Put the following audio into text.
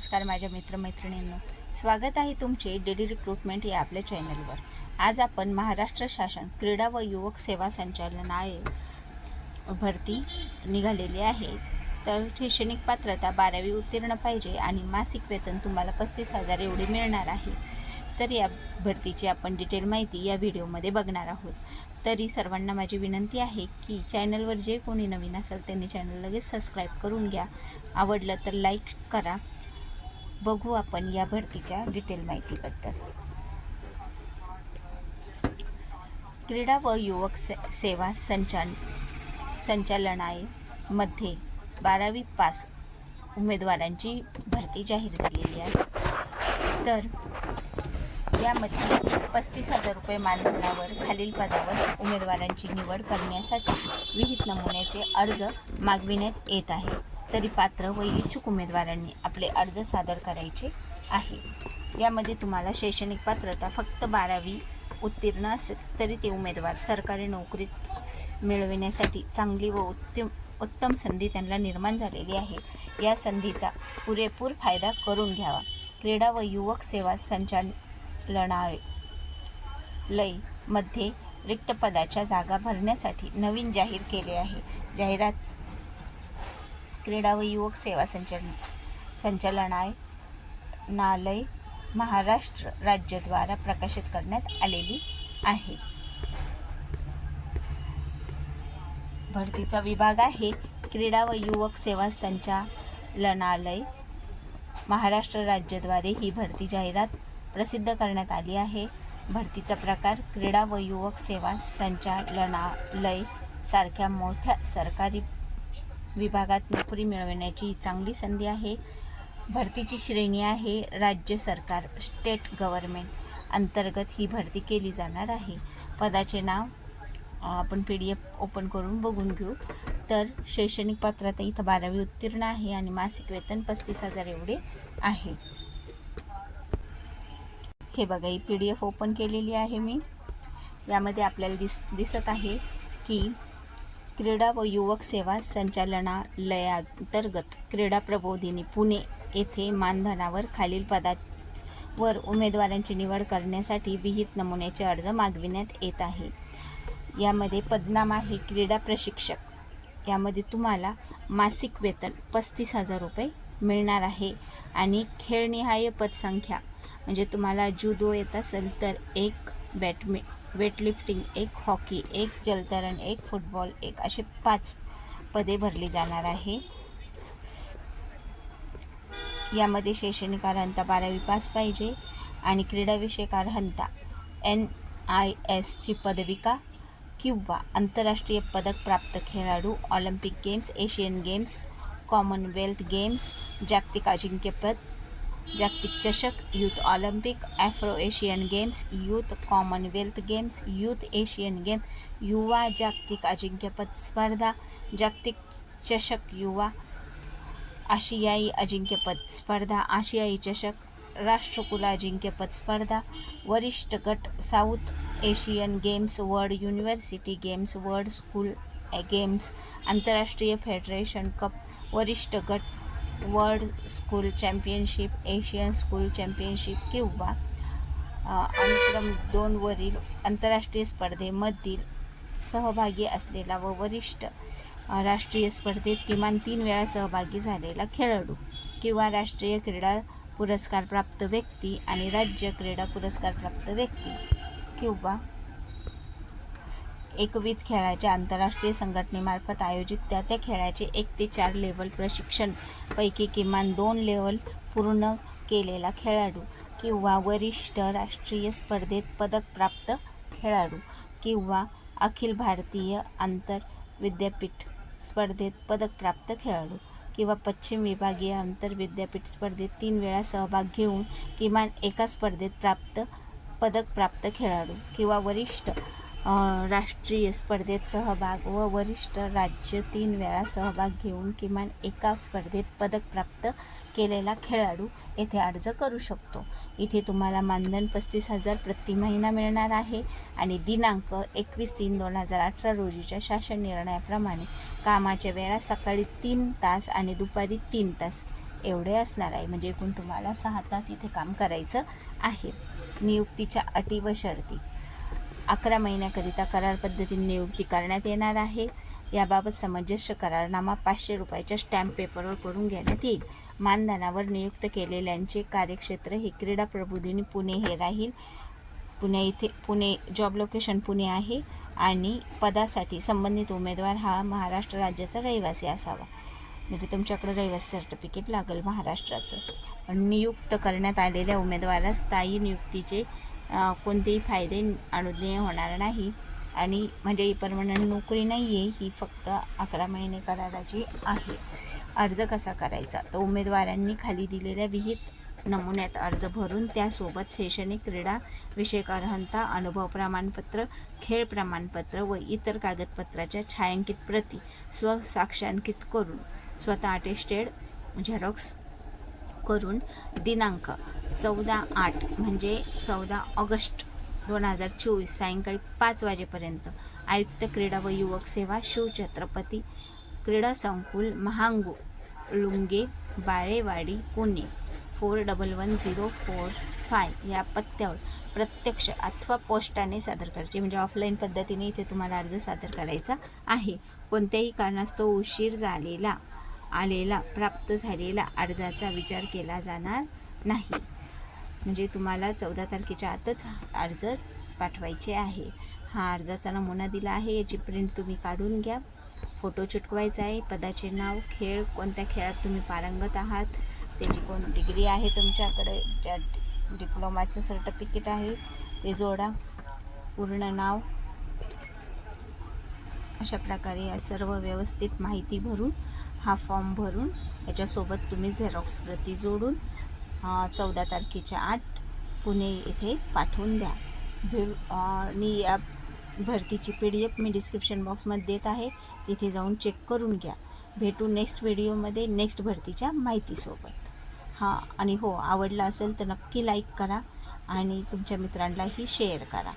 नमस्कार माझ्या मित्रमैत्रिणींनो. स्वागत आहे तुमचे डेली रिक्रुटमेंट या आपल्या चॅनलवर. आज आपण महाराष्ट्र शासन क्रीडा व युवक सेवा संचालनालय भरती निघालेली आहे. तर शैक्षणिक पात्रता बारावी उत्तीर्ण पाहिजे आणि मासिक वेतन तुम्हाला पस्तीस हजार एवढे मिळणार आहे. तर या भरतीची आपण डिटेल माहिती या व्हिडिओमध्ये बघणार आहोत. तरी सर्वांना माझी विनंती आहे की चॅनलवर जे कोणी नवीन असेल त्यांनी चॅनल लगेच सबस्क्राईब करून घ्या. आवडलं तर लाईक करा. बघू आपण या भरतीच्या डिटेल माहितीबद्दल. क्रीडा व युवक से सेवा संचाल संचालनामध्ये बारावी पास उमेदवारांची भरती जाहीर केलेली आहे. तर यामध्ये पस्तीस हजार रुपये मानधनावर खालील पदावर उमेदवारांची निवड करण्यासाठी विहित नमुन्याचे अर्ज मागविण्यात येत आहे. तरी पात्र व इच्छुक उमेदवारांनी आपले अर्ज सादर करायचे आहे. यामध्ये तुम्हाला शैक्षणिक पात्रता फक्त बारावी उत्तीर्ण असेल तरी ते उमेदवार सरकारी नोकरीत मिळविण्यासाठी चांगली व उत्तम उत्तम संधी त्यांना निर्माण झालेली आहे. या संधीचा पुरेपूर फायदा करून घ्यावा. क्रीडा व युवक सेवा संचालनालयमध्ये रिक्त पदाच्या जागा भरण्यासाठी नवीन जाहीर केले आहे. जाहिरात क्रीडा व युवक सेवा संचालन संचालनालय महाराष्ट्र राज्यद्वारा प्रकाशित करण्यात आलेली आहे. भरतीचा विभाग आहे. क्रीडा व युवक सेवा संचालनालय महाराष्ट्र राज्याद्वारे ही भरती जाहिरात प्रसिद्ध करण्यात आली आहे. भरतीचा प्रकार क्रीडा व युवक सेवा संचालनालय सारख्या मोठ्या सरकारी विभागात नोकरी मिळवण्याची चांगली संधी आहे. भरतीची श्रेणी आहे. राज्य सरकार स्टेट गव्हर्मेंट अंतर्गत ही भरती केली जाणार आहे. पदाचे नाव आपण पी डी एफ ओपन करून बघून घेऊ. तर शैक्षणिक पात्रता इथं बारावी उत्तीर्ण आहे आणि मासिक वेतन पस्तीस हजार एवढे आहे. हे बघा ही पी डी एफ ओपन केलेली आहे मी. यामध्ये आपल्याला दिस दिसत आहे की क्रीडा व युवक सेवा संचालनालयांतर्गत क्रीडा प्रबोधिनी पुणे येथे मानधनावर खालील पदावर उमेदवारांची निवड करण्यासाठी विहित नमुन्याचे अर्ज मागविण्यात येत आहे. यामध्ये पदनाम आहे क्रीडा प्रशिक्षक. यामध्ये तुम्हाला मासिक वेतन पस्तीस हजार रुपये मिळणार आहे आणि खेळनिहाय पदसंख्या म्हणजे तुम्हाला जुदो येत असेल तर एक बॅडमि वेटलिफ्टिंग एक हॉकी एक जलतरण एक फुटबॉल एक असे पाच पदे भरली जाणार आहे. यामध्ये शैक्षणिक अर्हता बारावी पास पाहिजे आणि क्रीडाविषयक अर्हता एन आय एसची पदविका किंवा आंतरराष्ट्रीय पदक प्राप्त खेळाडू Olympic games Asian games Commonwealth games जागतिक अजिंक्यपद जागतिक चषक youth Olympic Afro Asian games youth Commonwealth games youth Asian game युवा जागतिक अजिंक्यपद स्पर्धा जागतिक चषक युवा आशियाई अजिंक्यपद स्पर्धा आशियाई चषक राष्ट्रकुल अजिंक्यपद स्पर्धा वरिष्ठ गट South Asian games world university games world school games आंतरराष्ट्रीय फेडरेशन कप वरिष्ठ गट world school championship Asian school championship किंवा अनुक्रम दोनवरील आंतरराष्ट्रीय स्पर्धेमधील सहभागी असलेला व वरिष्ठ राष्ट्रीय स्पर्धेत किमान तीन वेळा सहभागी झालेला खेळाडू किंवा राष्ट्रीय क्रीडा पुरस्कार प्राप्त व्यक्ती आणि राज्य क्रीडा पुरस्कार प्राप्त व्यक्ती किंवा एकविध खेळाच्या आंतरराष्ट्रीय संघटनेमार्फत आयोजित त्या त्या खेळाचे एक ते चार लेवल प्रशिक्षण पैकी किमान दोन लेवल पूर्ण केलेला खेळाडू किंवा वरिष्ठ राष्ट्रीय स्पर्धेत पदक प्राप्त खेळाडू किंवा अखिल भारतीय आंतर विद्यापीठ स्पर्धेत पदक प्राप्त खेळाडू किंवा पश्चिम विभागीय आंतर विद्यापीठ स्पर्धेत तीन वेळा सहभाग घेऊन किमान एका स्पर्धेत प्राप्त पदक प्राप्त खेळाडू किंवा वरिष्ठ राष्ट्रीय स्पर्धेत सहभाग व वरिष्ठ राज्य तीन वेळा सहभाग घेऊन किमान एका स्पर्धेत पदक प्राप्त केलेला खेळाडू येथे अर्ज करू शकतो. इथे तुम्हाला मानधन पस्तीस हजार प्रति महिना मिळणार आहे आणि दिनांक एकवीस तीन दोन हजार अठरा रोजीच्या शासन निर्णयाप्रमाणे कामाच्या वेळा सकाळी तीन तास आणि दुपारी तीन तास एवढे असणार आहे. म्हणजे एकूण तुम्हाला सहा तास इथे काम करायचं आहे. नियुक्तीच्या अटी व शर्ती. अकरा महिन्याकरिता करार पद्धतीने नियुक्ती करण्यात येणार आहे. याबाबत समंजस्य करारनामा पाचशे रुपयाच्या स्टॅम्प पेपरवर करून घेण्यात येईल. मानधनावर नियुक्त केलेल्यांचे कार्यक्षेत्र हे क्रीडा प्रबोधिनी पुणे हे राहील. पुणे इथे पुणे जॉब लोकेशन पुणे आहे आणि पदासाठी संबंधित उमेदवार हा महाराष्ट्र राज्याचा रहिवासी असावा. म्हणजे तुमच्याकडे रहिवासी सर्टिफिकेट लागेल महाराष्ट्राचं. नियुक्त करण्यात आलेल्या उमेदवारास स्थायी नियुक्तीचे कोणतेही फायदे अनुज्ञेय होणार नाही. आणि म्हणजे ही परमनंट नोकरी नाही आहे ही फक्त अकरा महिने कराराची आहे. अर्ज कसा करायचा? तर उमेदवारांनी खाली दिलेल्या विहित नमुन्यात अर्ज भरून त्यासोबत शैक्षणिक क्रीडा विषयक अर्हता अनुभव प्रमाणपत्र खेळ प्रमाणपत्र व इतर कागदपत्राच्या छायांकित प्रती स्वसाक्षांकित करून स्वतः अटेस्टेड झेरॉक्स करून दिनांक चौदा आठ म्हणजे चौदा ऑगस्ट दोन हजार चोवीस सायंकाळी पाच वाजेपर्यंत आयुक्त क्रीडा व युवक सेवा शिवछत्रपती क्रीडा संकुल Mahalunge Balewadi Pune four double one zero four five या पत्त्यावर प्रत्यक्ष अथवा पोस्टाने सादर करायचे. म्हणजे ऑफलाईन पद्धतीने इथे तुम्हाला अर्ज सादर करायचा आहे. कोणत्याही कारणास्तव उशीर झालेला आलेला प्राप्त झालेला अर्जाचा विचार केला जाणार नाही. म्हणजे तुम्हाला चौदा तारखेच्या आतच अर्ज पाठवायचे आहे. हा अर्जाचा नमुना दिला आहे याची प्रिंट तुम्ही काढून घ्या. फोटो चिटकवायचा आहे पदाचे नाव खेळ कोणत्या खेळात तुम्ही पारंगत आहात त्याची कोण डिग्री आहे तुमच्याकडे त्या डिप्लोमाचं सर्टिफिकेट आहे ते जोडा. पूर्ण नाव. अशा प्रकारे या सर्व व्यवस्थित माहिती भरून हा फॉर्म भरून याच्यासोबत तुम्ही झेरॉक्स प्रती जोडून चौदा तारखेच्या आठ पुणे येथे पाठवून द्या. भे आणि या भरतीची पी डी एफ मी डिस्क्रिप्शन बॉक्समध्ये देत आहे. तिथे जाऊन चेक करून घ्या. भेटू नेक्स्ट व्हिडिओमध्ये नेक्स्ट भरतीच्या माहितीसोबत. हां आणि हो आवडला असेल तर नक्की लाईक करा आणि तुमच्या मित्रांनाही शेअर करा.